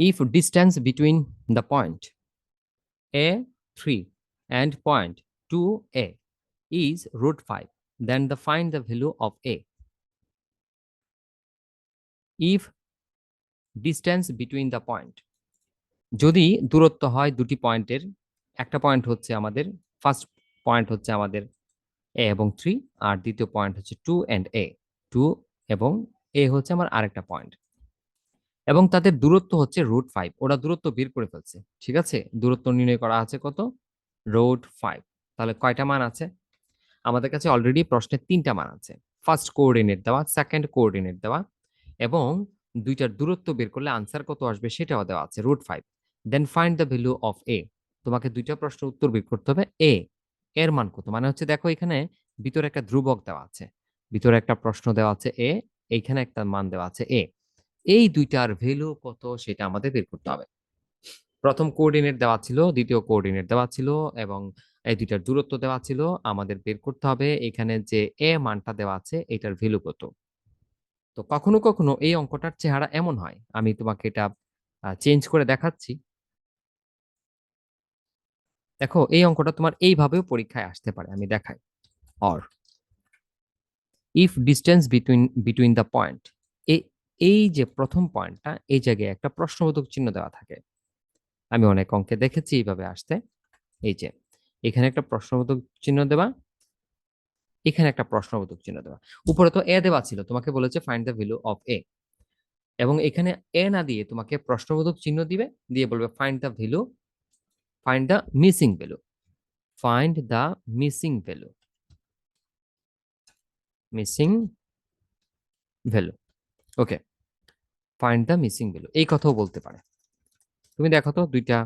If distance between the point A3 and point 2A is root 5, then the find the value of A. If distance between the point যদি দূরত্ব হয় দুটি পয়েন্টের একটা point হচ্ছে আমাদের ফার্স্ট পয়েন্ট হচ্ছে আমাদের এ এবং থ্রি আর দ্বিতীয় পয়েন্ট হচ্ছে টু অ্যান্ড এ টু এবং এ হচ্ছে আমার আরেকটা পয়েন্ট এবং তাদের দূরত্ব হচ্ছে রুট ফাইভ ওরা দূরত্ব বের করে ফেলছে, ঠিক আছে? দূরত্ব নির্ণয় করা আছে কত? রুট ফাইভ তাহলে কয়টা মান আছে? আমাদের কাছে অলরেডি প্রশ্নের তিনটা মান আছে। ফার্স্ট কোঅর্ডিনেট দেওয়া সেকেন্ড কোঅর্ডিনেট দেওয়া এবং দুইটার দূরত্ব বের করলে আনসার কত আসবে সেটাও দেওয়া আছে root five then find the value of a তোমাকে দুইটা প্রশ্ন উত্তর বের করতে হবে এ এর মান কত? মানে হচ্ছে দেখো এখানে ভিতরে একটা ধ্রুবক দেওয়া আছে। ভিতরে একটা প্রশ্ন দেওয়া আছে এ এইখানে একটা মান দেওয়া আছে এ এই দুইটার ভ্যালু কত সেটা আমাদের বের করতে হবে। প্রথম কোঅর্ডিনেট দেওয়া ছিল, দ্বিতীয় কোঅর্ডিনেট দেওয়া ছিল এবং এই দুইটার দূরত্ব দেওয়া ছিল। আমাদের বের করতে হবে এখানে যে এ মানটা দেওয়া আছে, এটার ভ্যালু কত। তো কখনো কখনো এই অঙ্কটার চেহারা এমন হয়, আমি তোমাকে এটা চেঞ্জ করে দেখাচ্ছি। দেখো, এই অঙ্কটা তোমার এইভাবেও পরীক্ষায় আসতে পারে, আমি দেখাই। Or if distance between between the point এই যে প্রথম পয়েন্টটা এই জায়গায় একটা প্রশ্নবোধক চিহ্ন দেওয়া থাকে। আমি অনেক অঙ্কে দেখেছি এইভাবে আসতে। এই যে, এখানে একটা প্রশ্নবোধক চিহ্ন দেওয়া, এখানে একটা প্রশ্নবোধক চিহ্ন দেওয়া। উপরে তো এ দেওয়া ছিল, তোমাকে বলেছে find the value of a এবং এখানে এ না দিয়ে তোমাকে প্রশ্নবোধক চিহ্ন দিবে, দিয়ে বলবে find the value find the missing value find the missing value missing value okay find the missing value এই কথাও বলতে পারে। তুমি দেখো তো দুইটা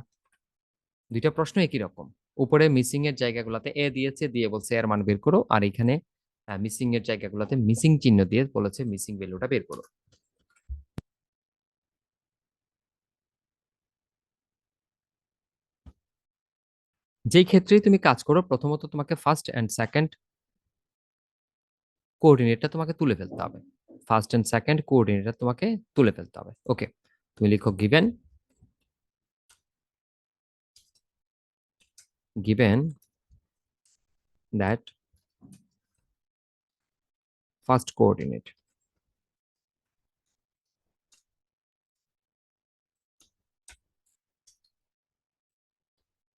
দুইটা প্রশ্ন একই রকম। উপরে মিসিং এর জায়গাগুলোতে এ দিয়েছে, দিয়ে বলছে এর মান বের করো। আর এখানে মিসিং এর জায়গাগুলোতে মিসিং চিহ্ন দিয়ে বলেছে মিসিং ভ্যালুটা বের করো। যেই ক্ষেত্রেই তুমি কাজ করো, প্রথমত তোমাকে ফার্স্ট অ্যান্ড সেকেন্ড কোঅর্ডিনেটটা তোমাকে তুলে ফেলতে হবে। ফার্স্ট অ্যান্ড সেকেন্ড কোঅর্ডিনেটটা তোমাকে তুলে ফেলতে হবে ওকে তুমি লিখো given given that first coordinate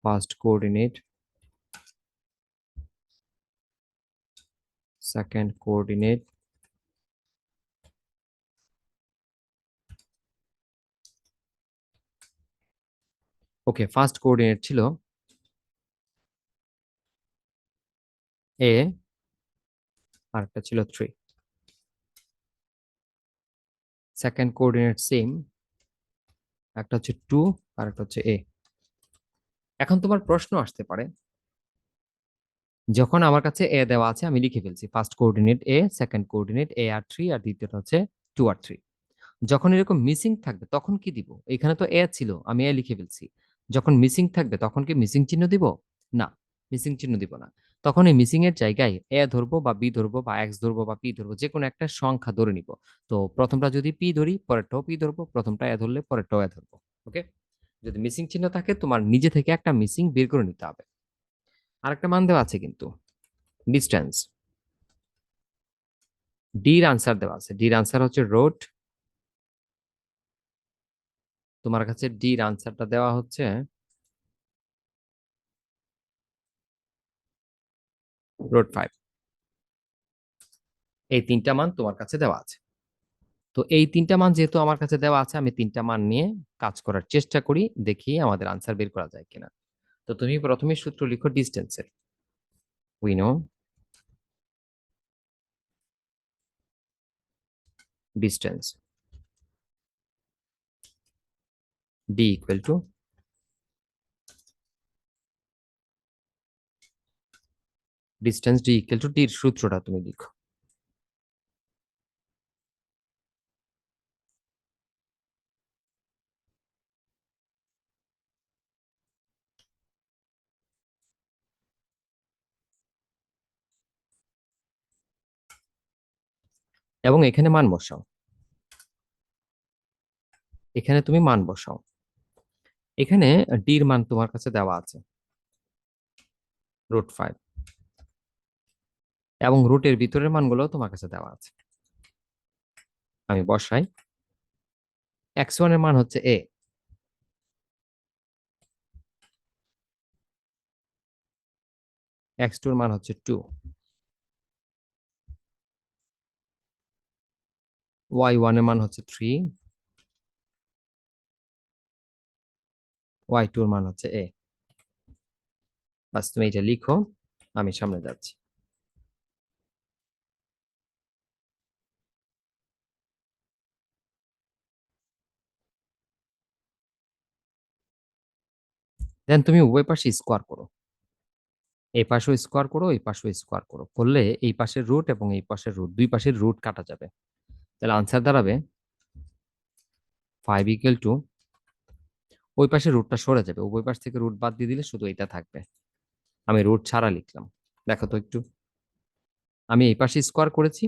first coordinate second coordinate okay first coordinate ছিল এ আর একটা ছিল থ্রি সেকেন্ড কোঅর্ডিনেট সেম একটা হচ্ছে টু আর একটা হচ্ছে এ এখন তোমার প্রশ্ন আসতে পারে। যখন আমার কাছে এ দেওয়া আছে, আমি লিখে ফেলছি first coordinate a second coordinate a R three আর দ্বিতীয়টা হচ্ছে টু আর থ্রি যখন এরকম মিসিং থাকবে, তখন কি দিব? এখানে তো এ ছিল, আমি এ লিখে ফেলছি। যখন মিসিং থাকবে, তখন কি মিসিং চিহ্ন দিব? না মিসিং চিহ্ন দিব না। তখন এই মিসিং এর জায়গায় এ ধরবো বা বি ধরবো বা এক্স ধরবো বা পি ধরবো যে কোনো একটা সংখ্যা ধরে নিব। তো প্রথমটা যদি পি ধরি, পরেরটাও পি ধরবো, প্রথমটা এ ধরলে পরেরটাও এ ধরবো ওকে যদি মিসিং চিহ্ন থাকে, তোমার নিজে থেকে একটা মিসিং বের করে নিতে হবে। আরেকটা মান দেওয়া আছে কিন্তু ডিস্টেন্স ডির আনসার দেওয়া আছে। ডির আনসার হচ্ছে রোড তোমার কাছে ডির আনসারটা দেওয়া হচ্ছে। Root five. এই তিনটা মান তোমার কাছে দেওয়া আছে। তো এই তিনটা মান যেহেতু আমার কাছে দেওয়া আছে, আমি তিনটা মান নিয়ে কাজ করার চেষ্টা করি, দেখি আমাদের আনসার বের করা যায় কিনা। তো তুমি প্রথমে সূত্র লিখো ডিস্টেন্সের we know distance d equal to? Distance d equal to ডির সূত্রটা তুমি লিখো। এবং এখানে মান বসাও। এখানে তুমি মান বসাও। এখানে ডির মান তোমার কাছে দেওয়া আছে। রুট ফাইভ এবং রুটের ভিতরের মানগুলো তোমার কাছে দেওয়া আছে। আমি বসাই। এক্স ওয়ানের মান হচ্ছে এ এক্স টুর মান হচ্ছে টু ওয়াই ওয়ানের মান হচ্ছে থ্রি ওয়াই টুর মান হচ্ছে এ বাস তুমি এটা লিখো, আমি সামনে যাচ্ছি। দেন তুমি উভয় পাশে স্কোয়ার করো। এই পাশেও স্কোয়ার করো, এই পাশেও স্কোয়ার করো। করলে এই পাশের রুট এবং এই পাশের রুট দুই পাশের রুট কাটা যাবে। তাহলে আনসার দাঁড়াবে ফাইভ ইকুয়াল টু ওই পাশে রুটটা সরে যাবে। ওই পাশ থেকে রুট বাদ দিয়ে দিলে শুধু এটা থাকবে। আমি রুট ছাড়া লিখলাম। দেখো তো একটু। আমি এই পাশে স্কোয়ার করেছি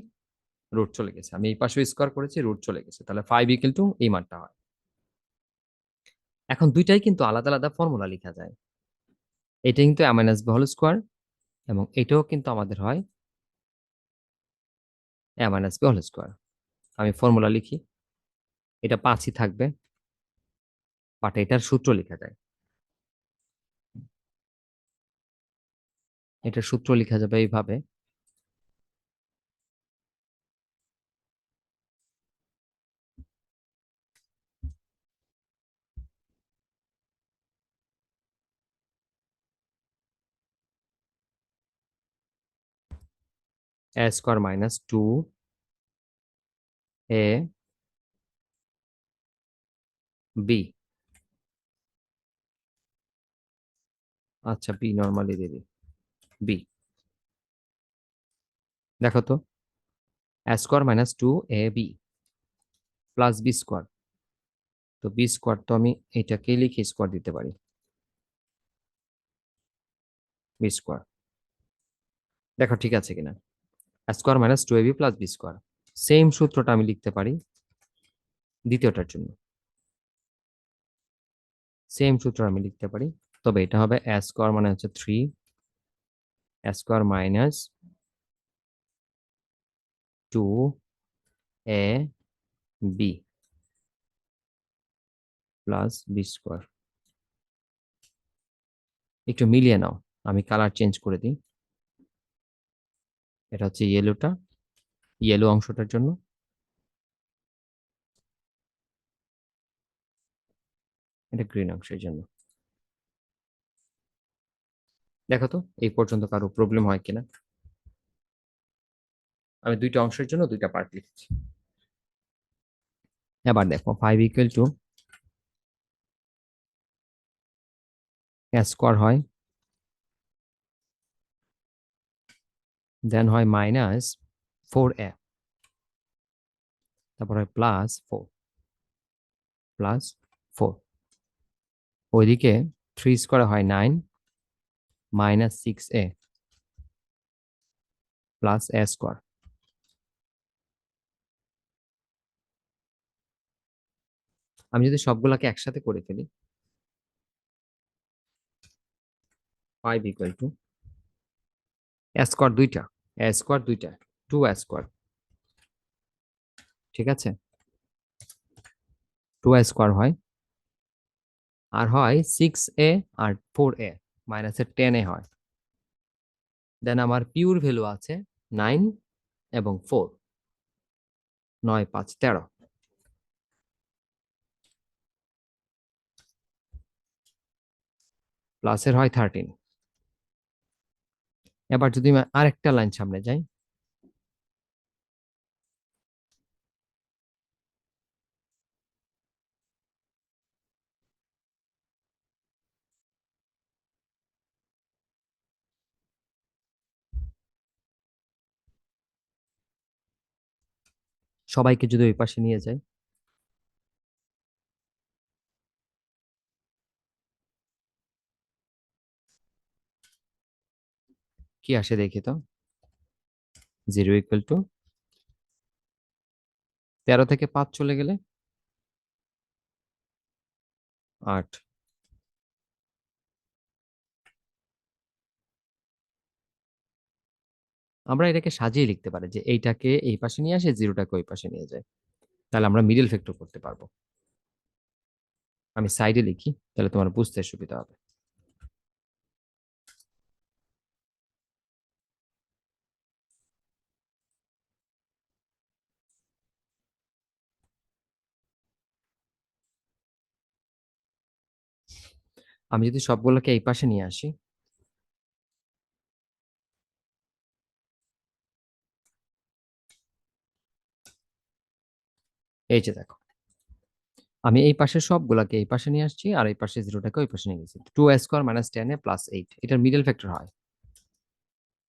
রুট চলে গেছে। আমি এই পাশে স্কোয়ার করেছি রুট চলে গেছে। তাহলে ফাইভ ইকুয়াল টু এই মানটা হয়। এখন দুইটাই কিন্তু আলাদা আলাদা ফর্মুলা লেখা যায়। এটা কিন্তু a minus b whole square এবং এটাও কিন্তু আমাদের হয় a minus b whole square আমি ফর্মুলা লিখি। এটা পাঁচই থাকবে। বাট এটার সূত্র লেখা যায়। এটার সূত্র লেখা যাবে এইভাবে। A square minus 2 a b আচ্ছা বি নর্মালি দিয়ে দিই। বি দেখো তো। A square minus two a b plus b square তো বি স্কোয়ার তো আমি এটাকেই লিখে স্কোয়ার দিতে পারি। বি স্কোয়ার দেখো ঠিক আছে কিনা। Square minus two a b plus b square same সূত্রটা আমি লিখতে পারি দ্বিতীয়টার জন্য। সেম সূত্র আমি লিখতে পারি। তবে এটা হবে এ স্কোয়ার মানে হচ্ছে three square minus two a b plus b square একটু মিলিয়ে নাও, আমি কালার চেঞ্জ করে দিই। এটা হচ্ছে ইয়েলোটা ইয়েলো অংশটার জন্য। এটা গ্রিন অংশের জন্য। দেখো তো, এই পর্যন্ত কারও প্রবলেম হয় কিনা? আমি দুইটা অংশের জন্য দুইটা পার্ট লিখেছি। এবার দেখো ফাইভ ইকুয়াল টু স্কোয়ার হয় দেন হয় মাইনাস ফোর এ তারপর হয় প্লাস ফোর প্লাস ফোর ওইদিকে থ্রি স্কোয়ার হয় nine minus six a plus a square আমি যদি সবগুলাকে একসাথে করে ফেলি ফাইভ ইকুয়াল টু স্কোয়ার দুইটা স্কোয়ার দুইটা টু স্কোয়ার ঠিক আছে? টু স্কোয়ার হয়, আর হয় six A R four a মাইনাসের টেনে হয়। দেন আমার পিওর ভ্যালু আছে নাইন এবং ফোর। নয়, পাঁচ, তেরো। প্লাসের হয় থার্টিন। এবার যদি আরেকটা লাইন সামনে যাই সবাইকে যদি ওই পাশে নিয়ে যায়। কি আসে দেখি তো? জিরো ইকুয়াল টু তেরো থেকে পাঁচ চলে গেলে? আট। আমরা এটাকে সাজিয়ে লিখতে পারি যে এইটাকে এই পাশে নিয়ে আসে, জিরোটাকে ওই পাশে নিয়ে যায়। তাহলে আমরা মিডল ফ্যাক্টর করতে পারব। আমি সাইডে লিখি, তাহলে তোমার বুঝতে সুবিধা হবে। আমি যদি সবগুলোকে এই পাশে নিয়ে আসি এই যে দেখো। আমি এই পাশে সবগুলাকে এই পাশে নিয়ে আসছি আর এই পাশে জিরোটাকে ওই পাশে নিয়ে গেছি। Two square minus ten a plus eight এটার মিডল ফ্যাক্টর হয়।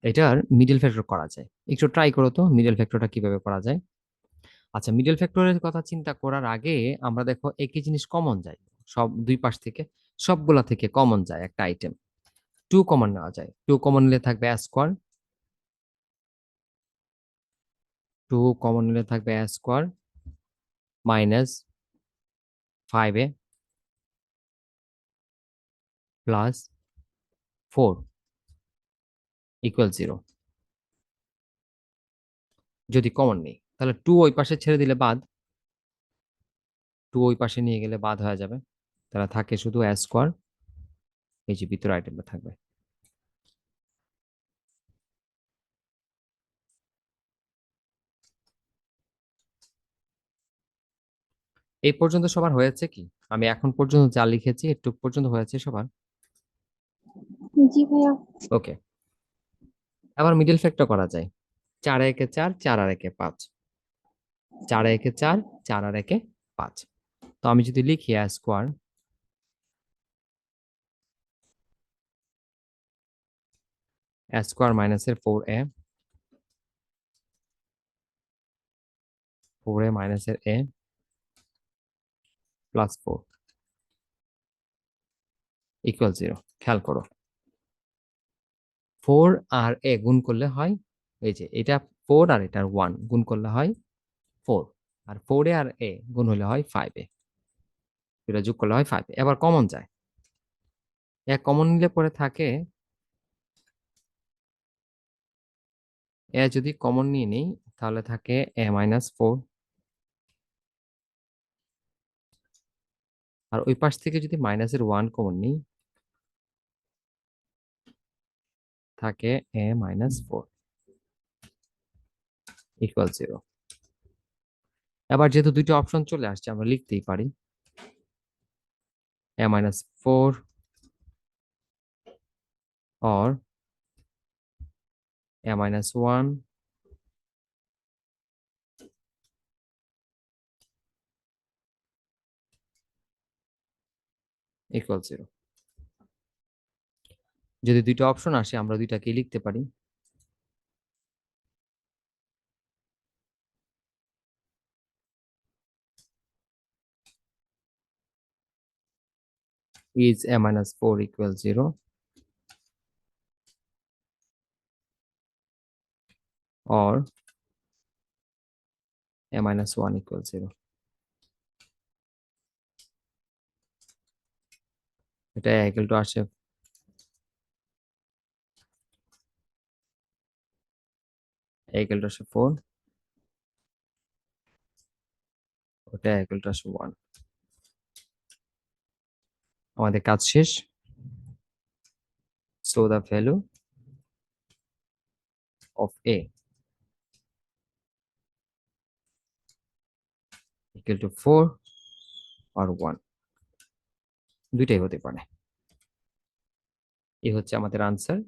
এটার মিডল ফ্যাক্টর করা যায়। একটু ট্রাই করো তো মিডল ফ্যাক্টরটা কীভাবে করা যায়। আচ্ছা মিডল ফ্যাক্টরের কথা চিন্তা করার আগে আমরা দেখো একই জিনিস কমন যায়। সব দুই পাশ থেকে, সবগুলা থেকে কমন যায় একটা আইটেম টু কমন নেওয়া যায়। টু কমন নিলে থাকবে স্কোয়ার টু কমন নিলে থাকবে square minus five a plus four equal zero যদি কমন নেই, তাহলে টু ওই পাশে ছেড়ে দিলে বাদ। টু ওই পাশে নিয়ে গেলে বাদ হয়ে যাবে। তাহলে থাকে শুধু স্কোয়ার এই যে ভিতরে আইটেমটা থাকবে। এই পর্যন্ত সবার হয়েছে কি? আমি এখন পর্যন্ত যা লিখেছি একটু পর্যন্ত হয়েছে সবার? জি ভাইয়া। ওকে। আবার মিডল ফ্যাক্টর করা যায়। চার একে চার চার আর একে পাঁচ। চার একে চার চার আর একে পাঁচ। তো আমি যদি লিখি আ স্কোয়ার স্কোয়ার মাইনাসের ফোর এ ফোর এ মাইনাসের a plus four equal zero খেয়াল করো। ফোর আর এ গুণ করলে হয়, এই যে এটা ফোর আর এটার ওয়ান গুণ করলে হয় ফোর আর ফোর এ আর এ গুণ হলে হয় ফাইভ এ। এটা যোগ করলে হয় ফাইভ এবার কমন যায়। এক কমন নিলে পরে থাকে এ যদি কমন নিয়ে নিই, তাহলে থাকে এ মাইনাস ফোর আর ওই পাশ থেকে যদি মাইনাসের ওয়ান কমন নিই থাকে a minus four equal zero এবার যেহেতু দুইটা অপশন চলে আসছে, আমরা লিখতেই পারি a minus four or a minus 1 equal 0 যদি দুইটা অপশন আসে আমরা দুইটাকে লিখতে পারি is a minus 4 equal 0 or a minus 1 equal 0 এটা equal to আসে equal to আসে 4 ওটা equal to আসে 1 আমাদের কাজ শেষ so the value of a equal to 4 or 1 দুইটাই হতে পারে। এই হচ্ছে আমাদের আনসার